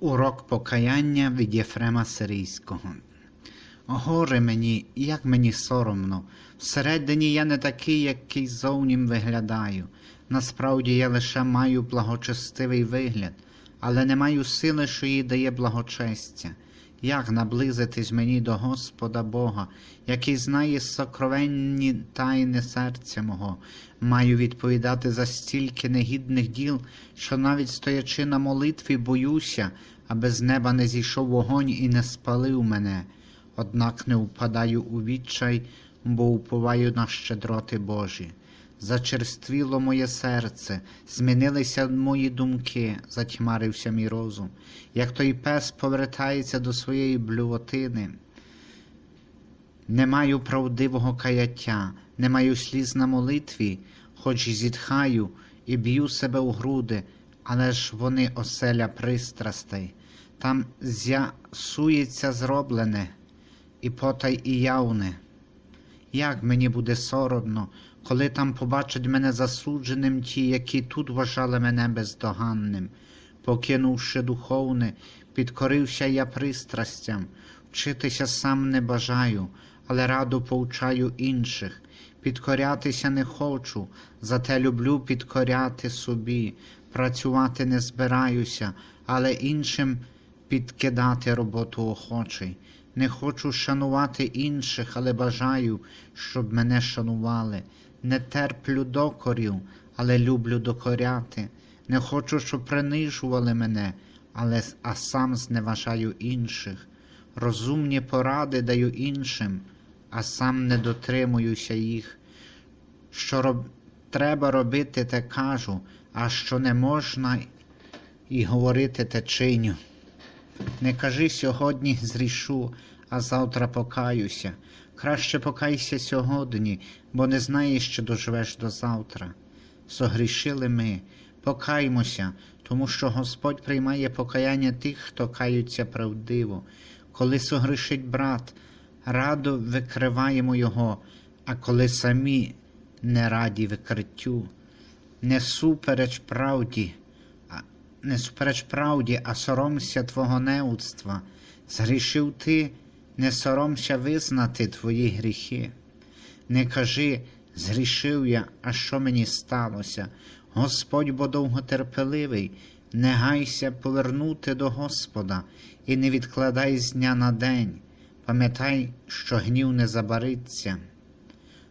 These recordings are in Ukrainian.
Урок покаяння від Єфрема Сирійського. Горе мені, як мені соромно. Всередині я не такий, який зовнім виглядаю. Насправді я лише маю благочестивий вигляд, але не маю сили, що їй дає благочестя. Як наблизитись мені до Господа Бога, який знає сокровенні тайни серця мого, маю відповідати за стільки негідних діл, що навіть стоячи на молитві, боюся, аби з неба не зійшов вогонь і не спалив мене. Однак не впадаю у відчай, бо уповаю на щедроти Божі. Зачерствіло моє серце, змінилися мої думки, затьмарився мій розум, як той пес повертається до своєї блювотини. Не маю правдивого каяття, не маю сліз на молитві, хоч зітхаю і б'ю себе у груди, але ж вони оселя пристрастей. Там з'ясується зроблене, і потай і явне. Як мені буде соромно, коли там побачать мене засудженим ті, які тут вважали мене бездоганним. Покинувши духовне, підкорився я пристрастям, вчитися сам не бажаю, але радо повчаю інших. Підкорятися не хочу, зате люблю підкоряти собі, працювати не збираюся, але іншим підкидати роботу охочий. Не хочу шанувати інших, але бажаю, щоб мене шанували. Не терплю докорів, але люблю докоряти. Не хочу, щоб принижували мене, але а сам зневажаю інших. Розумні поради даю іншим, а сам не дотримуюся їх. Що роб... треба робити, те кажу, а що не можна і говорити, те чиню. Не кажи сьогодні зрішу, а завтра покаюся. Краще покайся сьогодні, бо не знаєш, що доживеш до завтра. Согрішили ми, покаймося, тому що Господь приймає покаяння тих, хто каються правдиво. Коли согрішить брат, радо викриваємо його, а коли самі не раді викриттю. Не супереч правді, не супереч правді, а соромся твого неудства. Згрішив ти, не соромся визнати твої гріхи. Не кажи, згрішив я, а що мені сталося? Господь бо довготерпеливий, не гайся повернути до Господа і не відкладай з дня на день. Пам'ятай, що гнів не забариться.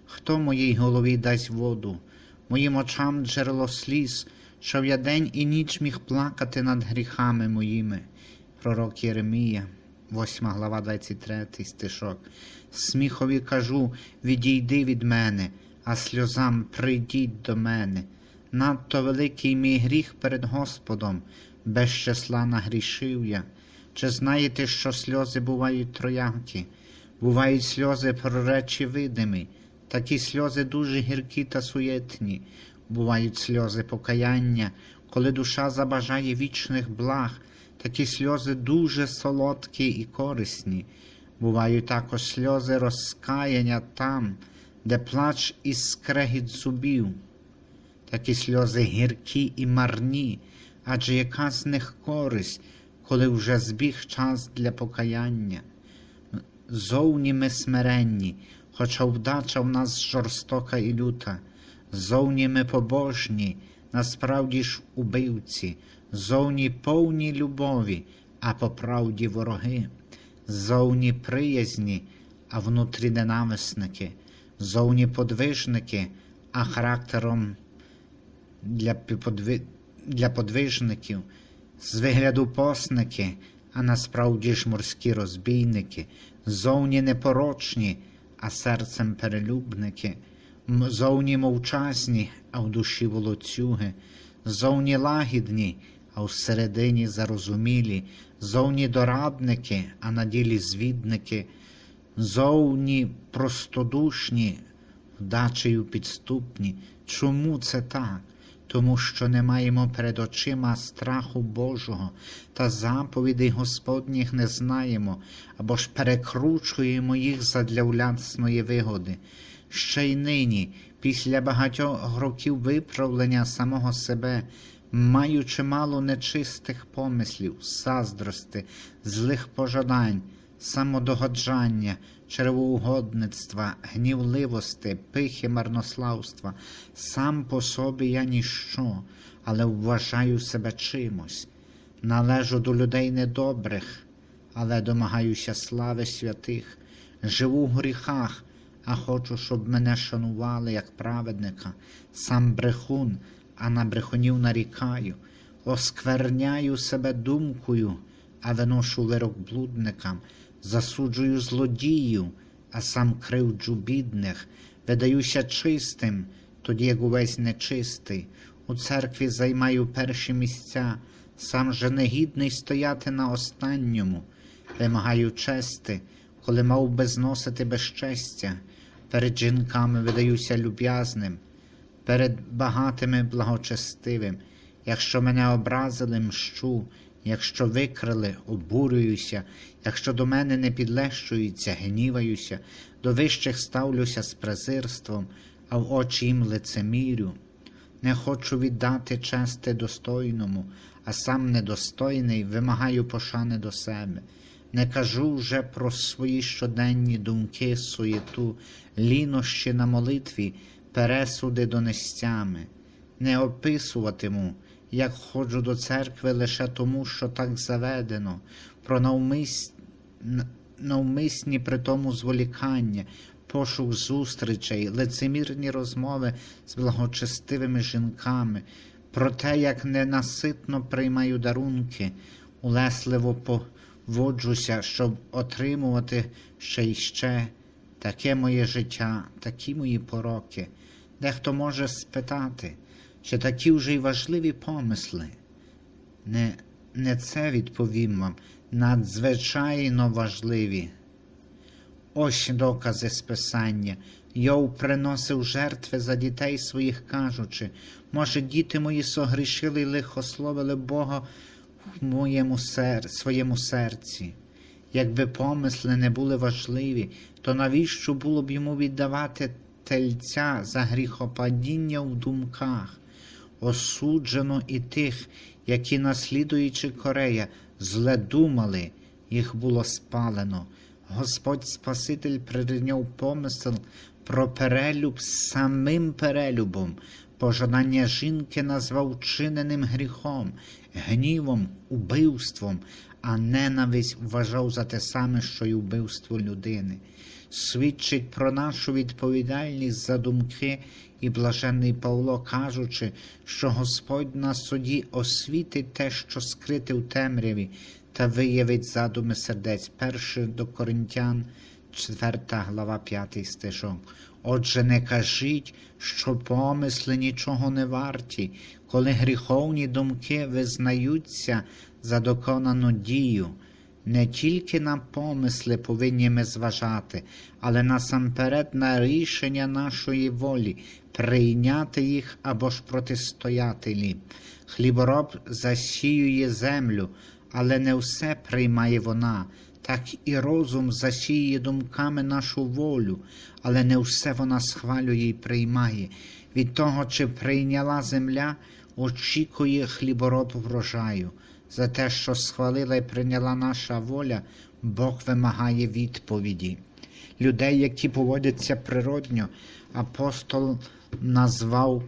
Хто моїй голові дасть воду, моїм очам джерело сліз, щоб я день і ніч міг плакати над гріхами моїми. Пророк Єремія, 8 глава, 23 стишок. Сміхові кажу, відійди від мене, а сльозам прийдіть до мене. Надто великий мій гріх перед Господом, без числа нагрішив я. Чи знаєте, що сльози бувають троякі? Бувають сльози про речі видимі, такі сльози дуже гіркі та суєтні, бувають сльози покаяння, коли душа забажає вічних благ, такі сльози дуже солодкі і корисні. Бувають також сльози розкаяння там, де плач і скрегіт зубів. Такі сльози гіркі і марні, адже яка з них користь, коли вже збіг час для покаяння. Зовні ми смиренні, хоча вдача в нас жорстока і люта, зовні ми побожні, насправді ж убивці, зовні повні любові, а по правді вороги, зовні приязні, а внутрі ненависники, зовні подвижники, а характером для, для подвижників, з вигляду посники, а насправді ж морські розбійники, зовні непорочні, а серцем перелюбники, зовні мовчасні, а в душі волоцюги, зовні лагідні, а всередині зарозумілі, зовні дорадники, а на ділі звідники, зовні простодушні, вдачею підступні. Чому це так? Тому що не маємо перед очима страху Божого та заповідей Господніх не знаємо, або ж перекручуємо їх задля власної вигоди. Ще й нині, після багатьох років виправлення самого себе, маю чимало нечистих помислів, заздрости, злих пожадань, самодогоджання, червоугодництва, гнівливости, пихи марнославства. Сам по собі я ніщо, але вважаю себе чимось. Належу до людей недобрих, але домагаюся слави святих. Живу в гріхах, а хочу, щоб мене шанували як праведника. Сам брехун, а на брехунів нарікаю. Оскверняю себе думкою, а виношу вирок блудникам. Засуджую злодіїв, а сам кривджу бідних. Видаюся чистим, тоді як увесь нечистий. У церкві займаю перші місця, сам же негідний стояти на останньому. Вимагаю чести, коли мав би зносити безчестя. Перед жінками видаюся люб'язним, перед багатими благочестивим. Якщо мене образили, мщу, якщо викрили, обурююся, якщо до мене не підлещуються, гніваюся, до вищих ставлюся з презирством, а в очі їм лицемірю. Не хочу віддати чести достойному, а сам недостойний вимагаю пошани до себе. Не кажу вже про свої щоденні думки, суєту, лінощі на молитві, пересуди донестями. Не описуватиму, як ходжу до церкви лише тому, що так заведено, про навмис... навмисні при тому зволікання, пошук зустрічей, лицемірні розмови з благочестивими жінками, про те, як ненаситно приймаю дарунки, улесливо поводжуся, щоб отримувати ще й ще. Таке моє життя, такі мої пороки. Дехто може спитати, чи такі вже й важливі помисли. Не, не це відповім вам, надзвичайно важливі. Ось докази списання. Йов приносив жертви за дітей своїх, кажучи, може, діти мої согрішили й лихословили Бога в моєму сер... своєму серці. Якби помисли не були важливі, то навіщо було б йому віддавати тельця за гріхопадіння в думках? Осуджено і тих, які, наслідуючи Корея, зле думали, їх було спалено. Господь Спаситель прирівняв помисел про перелюб самим перелюбом. Пожадання жінки назвав чиненим гріхом, гнівом, убивством, а ненависть вважав за те саме, що й убивство людини. Свідчить про нашу відповідальність за думки і блаженний Павло, кажучи, що Господь на суді освітить те, що скрите в темряві, та виявить задуми сердець. 1 до Коринтян, 4 глава, 5 стишок. Отже, не кажіть, що помисли нічого не варті, коли гріховні думки визнаються за доконану дію. Не тільки на помисли повинні ми зважати, але насамперед на рішення нашої волі, прийняти їх або ж протистояти їм. Хлібороб засіює землю, але не все приймає вона, так і розум засіює думками нашу волю, але не все вона схвалює і приймає. Від того, чи прийняла земля, очікує хлібороб врожаю. За те, що схвалила і прийняла наша воля, Бог вимагає відповіді. Людей, які поводяться природньо, апостол назвав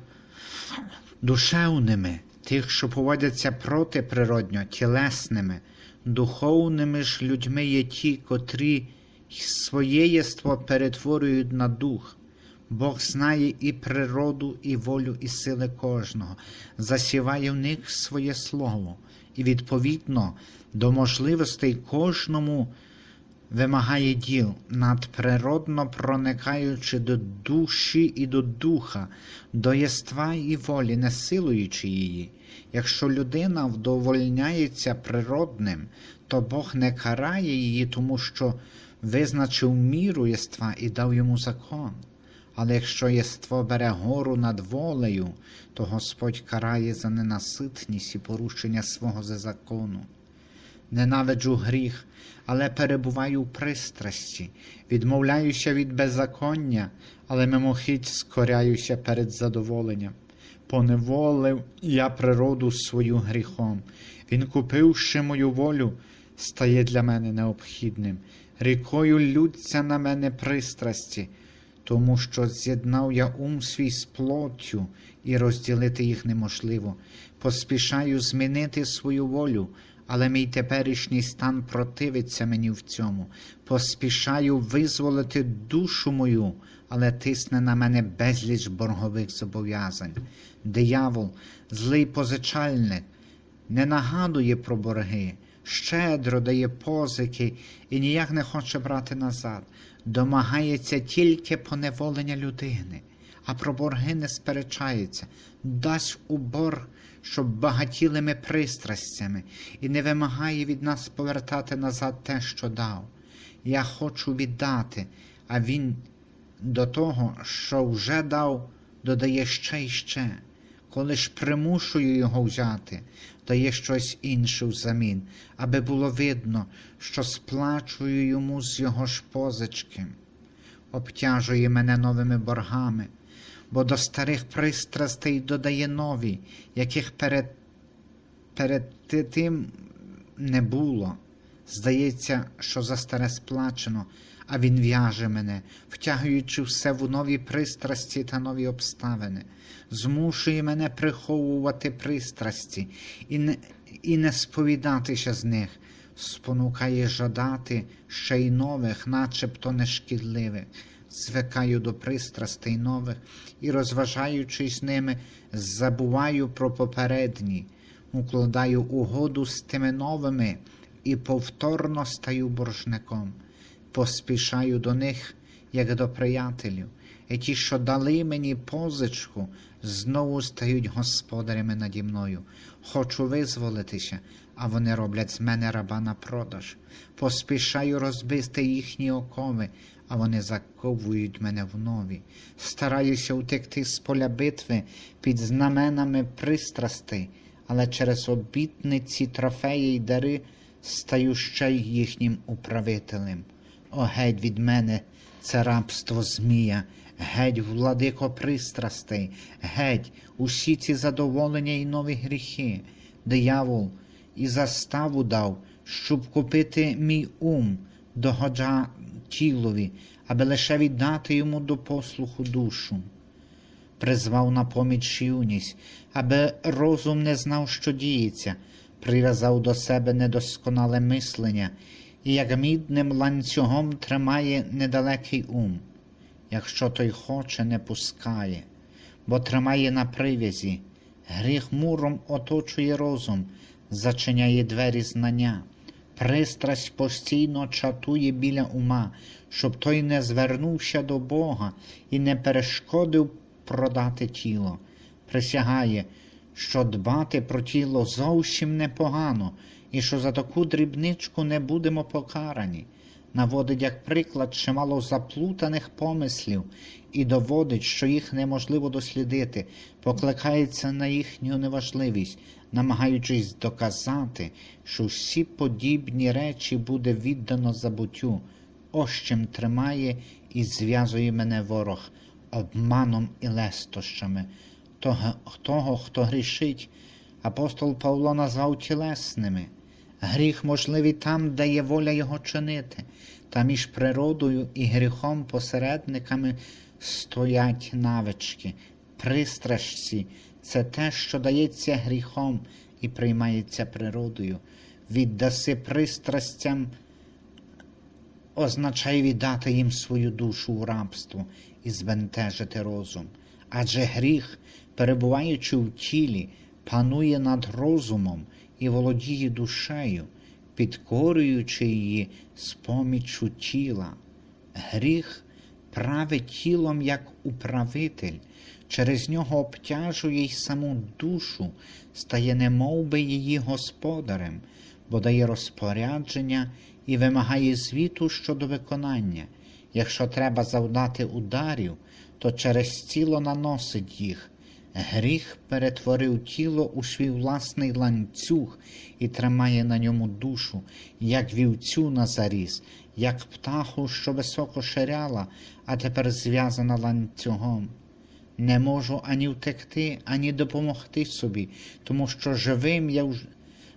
душевними, тих, що поводяться протиприродньо, тілесними, духовними ж людьми є ті, котрі своє єство перетворюють на дух. Бог знає і природу, і волю, і сили кожного, засіває в них своє слово, і відповідно до можливостей кожному вимагає діл, надприродно проникаючи до душі і до духа, до єства і волі, не силуючи її. Якщо людина вдовольняється природним, то Бог не карає її, тому що визначив міру єства і дав йому закон. Але якщо єство бере гору над волею, то Господь карає за ненаситність і порушення свого закону. Ненавиджу гріх, але перебуваю в пристрасті, відмовляюся від беззаконня, але мимохідь скоряюся перед задоволенням. поневолив я природу свою гріхом. Він, купивши мою волю, стає для мене необхідним. Рікою лються на мене пристрасті, тому що з'єднав я ум свій з плоттю, і розділити їх неможливо. Поспішаю змінити свою волю, але мій теперішній стан противиться мені в цьому. Поспішаю визволити душу мою, але тисне на мене безліч боргових зобов'язань. Диявол, злий позичальник, не нагадує про борги, щедро дає позики і ніяк не хоче брати назад, домагається тільки поневолення людини, а про борги не сперечається, дасть у борг, щоб багатіли ми пристрастями, і не вимагає від нас повертати назад те, що дав. Я хочу віддати, а він до того, що вже дав, додає ще й ще. Коли ж примушую його взяти, дає щось інше взамін, аби було видно, що сплачую йому з його ж позички. Обтяжує мене новими боргами, бо до старих пристрастей додає нові, яких перед, перед тим не було. Здається, що за старе сплачено, а він в'яже мене, втягуючи все в нові пристрасті та нові обставини, змушує мене приховувати пристрасті і не, і не сповідатися з них, спонукає жадати ще й нових, начебто нешкідливих. Звикаю до пристрастей нових і, розважаючись ними, забуваю про попередні, укладаю угоду з тими новими і повторно стаю боржником, поспішаю до них, як до приятелів, і ті, що дали мені позичку, знову стають господарями наді мною. Хочу визволитися, а вони роблять з мене раба на продаж. Поспішаю розбити їхні окови, а вони заковують мене в нові. Стараюся утекти з поля битви під знаменами пристрастей, але через обітниці, трофеї й дари стаю ще й їхнім управителем. О, геть від мене це рабство Змія, геть, владико пристрастей, геть, усі ці задоволення і нові гріхи, диявол і заставу дав, щоб купити мій ум, догоджа тілові, аби лише віддати йому до послуху душу. Призвав на поміч юність, аби розум не знав, що діється, прив'язав до себе недосконале мислення і як мідним ланцюгом тримає недалекий ум. Якщо той хоче, не пускає, бо тримає на прив'язі, гріх муром оточує розум, зачиняє двері знання. Пристрасть постійно чатує біля ума, щоб той не звернувся до Бога і не перешкодив продати тіло. Присягає, що дбати про тіло зовсім непогано, і що за таку дрібничку не будемо покарані. Наводить як приклад чимало заплутаних помислів і доводить, що їх неможливо дослідити, покликається на їхню неважливість, намагаючись доказати, що всі подібні речі буде віддано забуттю. Ось чим тримає і зв'язує мене ворог обманом і лестощами. Того, хто грішить, апостол Павло назвав тілесними. Гріх можливий там, де є воля його чинити, та між природою і гріхом посередниками стоять навички, пристрасті це те, що дається гріхом і приймається природою. Віддаси пристрастям означає віддати їм свою душу у рабство і збентежити розум. Адже гріх, перебуваючи в тілі, панує над розумом і володіє душею, підкорюючи її з поміччю тіла. Гріх править тілом як управитель, через нього обтяжує й саму душу, стає немовби її господарем, бо дає розпорядження і вимагає звіту щодо виконання. Якщо треба завдати ударів, то через тіло наносить їх. Гріх перетворив тіло у свій власний ланцюг і тримає на ньому душу, як вівцю на заріз, як птаху, що високо ширяла, а тепер зв'язана ланцюгом. Не можу ані втекти, ані допомогти собі, тому що живим я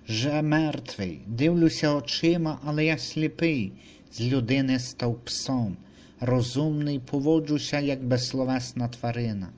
вже, мертвий. Дивлюся очима, але я сліпий. З людини став псом. Розумний, поводжуся, як безсловесна тварина.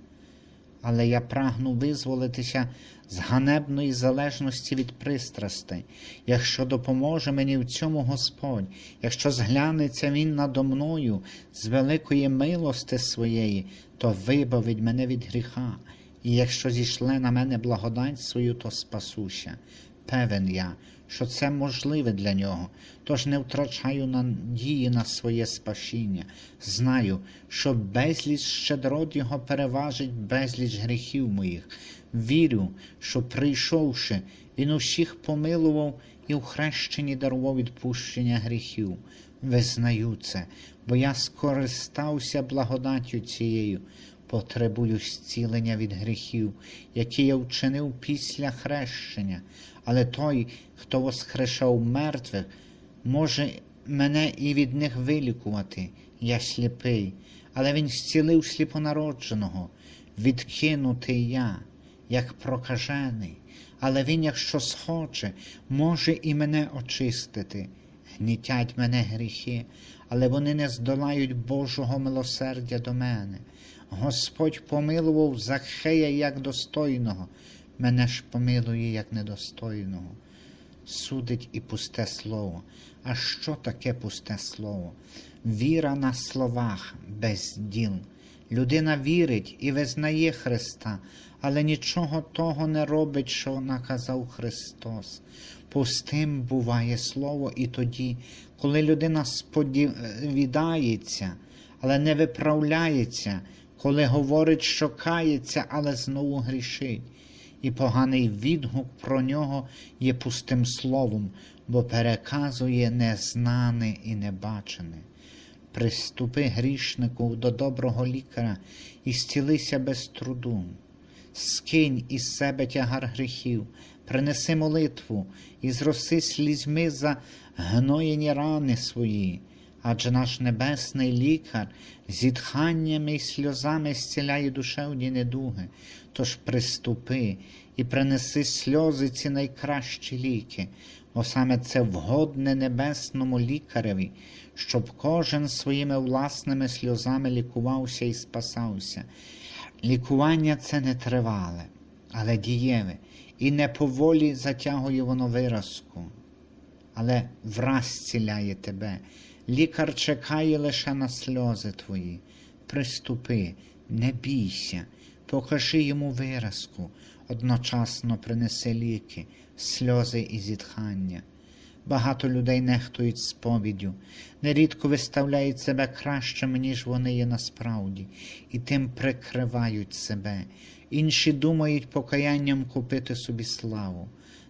Але я прагну визволитися з ганебної залежності від пристрастей, якщо допоможе мені в цьому Господь, якщо зглянеться Він надо мною з великої милости своєї, то вибавить мене від гріха, і якщо зійшле на мене благодать свою, то спасуся. Певен я, що це можливе для нього, тож не втрачаю надії на своє спасіння. Знаю, що безліч щедрот його переважить безліч гріхів моїх. Вірю, що прийшовши, він усіх помилував і в хрещенні дарував відпущення гріхів. Визнаю це, бо я скористався благодаттю цією. Потребую зцілення від гріхів, які я вчинив після хрещення, але той, хто воскрешав мертвих, може мене і від них вилікувати. Я сліпий, але він зцілив сліпонародженого, відкинутий я, як прокажений, але він, якщо схоче, може і мене очистити. Гнітять мене гріхи, але вони не здолають Божого милосердя до мене. Господь помилував Захея як достойного, мене ж помилує як недостойного. Судить і пусте слово. А що таке пусте слово? Віра на словах без діл. Людина вірить і визнає Христа, але нічого того не робить, що наказав Христос. Пустим буває слово і тоді, коли людина сподівається, але не виправляється, коли говорить, що кається, але знову грішить. І поганий відгук про нього є пустим словом, бо переказує незнане і небачене. Приступи грішнику до доброго лікаря і зцілися без труду. Скинь із себе тягар гріхів, принеси молитву і зроси слізьми за гноєні рани свої, адже наш небесний лікар зітханнями й сльозами зціляє душевні недуги. Тож приступи і принеси сльози ці найкращі ліки, бо саме це вгодне небесному лікареві, щоб кожен своїми власними сльозами лікувався і спасався. Лікування це не тривале, але дієве, і не поволі затягує воно виразку, але враз ціляє тебе. Лікар чекає лише на сльози твої. Приступи, не бійся, покажи йому виразку, одночасно принеси ліки, сльози і зітхання. Багато людей нехтують сповіддю, нерідко виставляють себе кращими, ніж вони є насправді, і тим прикривають себе. Інші думають покаянням купити собі славу.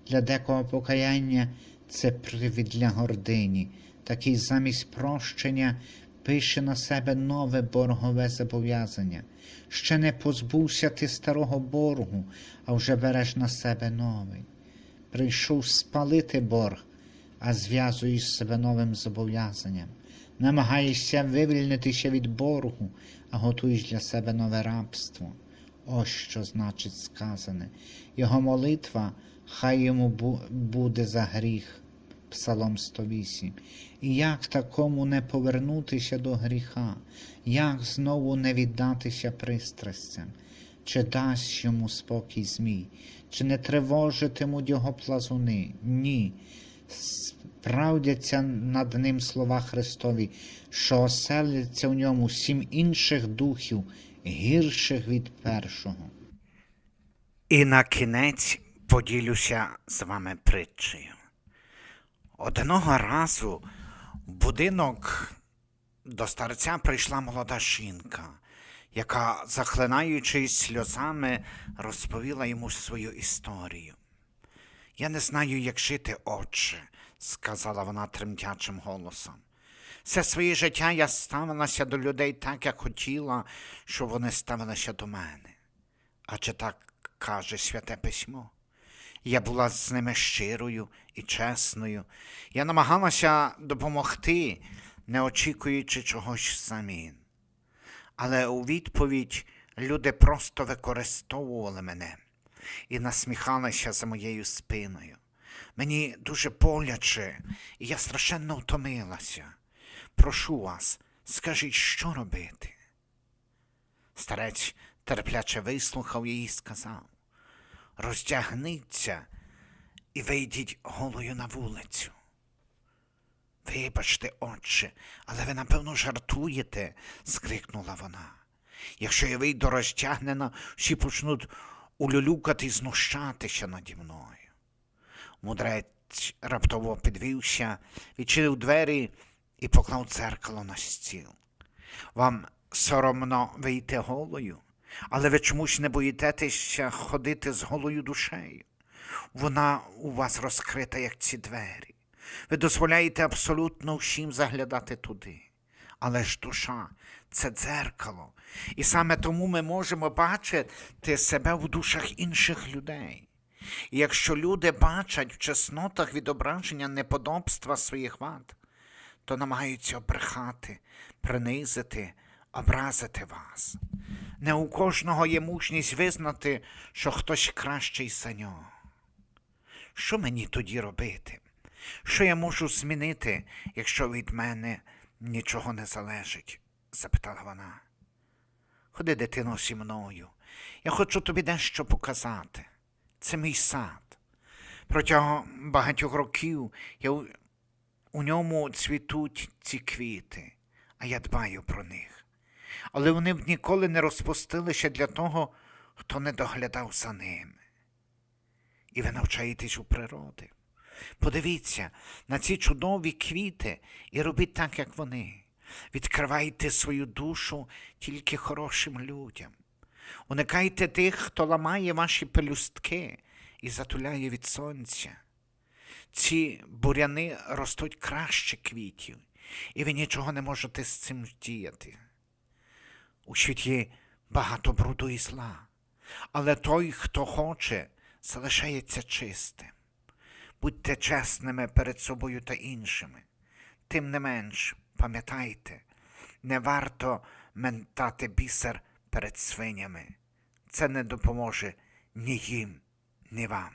Для декого покаяння це привід для гордині, такий замість прощення пише на себе нове боргове зобов'язання. Ще не позбувся ти старого боргу, а вже береш на себе новий. Прийшов спалити борг а зв'язуєш себе новим зобов'язанням. Намагаєшся вивільнитися від боргу, а готуєш для себе нове рабство. Ось що значить сказане. Його молитва хай йому буде за гріх. Псалом 108. І як такому не повернутися до гріха, як знову не віддатися пристрастям? Чи дасть йому спокій змій, чи не тривожитимуть його плазуни? Ні справдяться над ним слова Христові, що оселиться в ньому сім інших духів, гірших від першого. І на кінець поділюся з вами притчею. Одного разу в будинок до старця прийшла молода жінка, яка, захлинаючись сльозами, розповіла йому свою історію. Я не знаю, як жити, отче, сказала вона тремтячим голосом. Все своє життя я ставилася до людей так, як хотіла, щоб вони ставилися до мене. Адже так каже святе письмо. Я була з ними щирою і чесною. Я намагалася допомогти, не очікуючи чогось взамін. Але у відповідь люди просто використовували мене і насміхалися за моєю спиною. Мені дуже боляче, і я страшенно втомилася. Прошу вас, скажіть, що робити? Старець терпляче вислухав її і сказав роздягніться і вийдіть голою на вулицю. Вибачте, отче, але ви, напевно, жартуєте, скрикнула вона. Якщо я вийду розтягнена, всі почнуть улюлюкати і знущатися наді мною. Мудрець раптово підвівся, відчинив двері і поклав дзеркало на стіл. Вам соромно вийти голою, але ви чомусь не боїтеся ходити з голою душею. Вона у вас розкрита, як ці двері. Ви дозволяєте абсолютно всім заглядати туди. Але ж душа це дзеркало. І саме тому ми можемо бачити себе в душах інших людей. І якщо люди бачать в чеснотах відображення неподобства своїх вад, то намагаються обрехати, принизити, образити вас. Не у кожного є мужність визнати, що хтось кращий за нього. Що мені тоді робити? Що я можу змінити, якщо від мене нічого не залежить? запитала вона. Ходи, дитино, зі мною. Я хочу тобі дещо показати. Це мій сад. Протягом багатьох років я у, у ньому цвітуть ці квіти, а я дбаю про них. Але вони б ніколи не розпустилися для того, хто не доглядав за ними. І ви навчаєтесь у природи. Подивіться на ці чудові квіти і робіть так, як вони. Відкривайте свою душу тільки хорошим людям. Уникайте тих, хто ламає ваші пелюстки і затуляє від сонця. Ці буряни ростуть краще квітів, і ви нічого не можете з цим діяти. У світі багато бруду і зла, але той, хто хоче, залишається чистим. Будьте чесними перед собою та іншими. Тим не менш, пам'ятайте, не варто ментати бісер перед свинями. Це не допоможе ні їм, ні вам.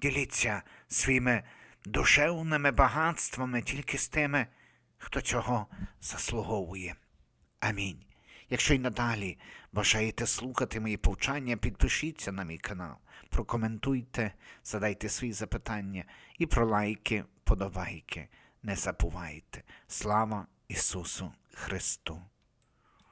Діліться своїми душевними багатствами тільки з тими, хто цього заслуговує. Амінь. Якщо й надалі бажаєте слухати мої повчання, підпишіться на мій канал, прокоментуйте, задайте свої запитання і про лайки, подобайки. Не забувайте. Слава Ісусу Христу!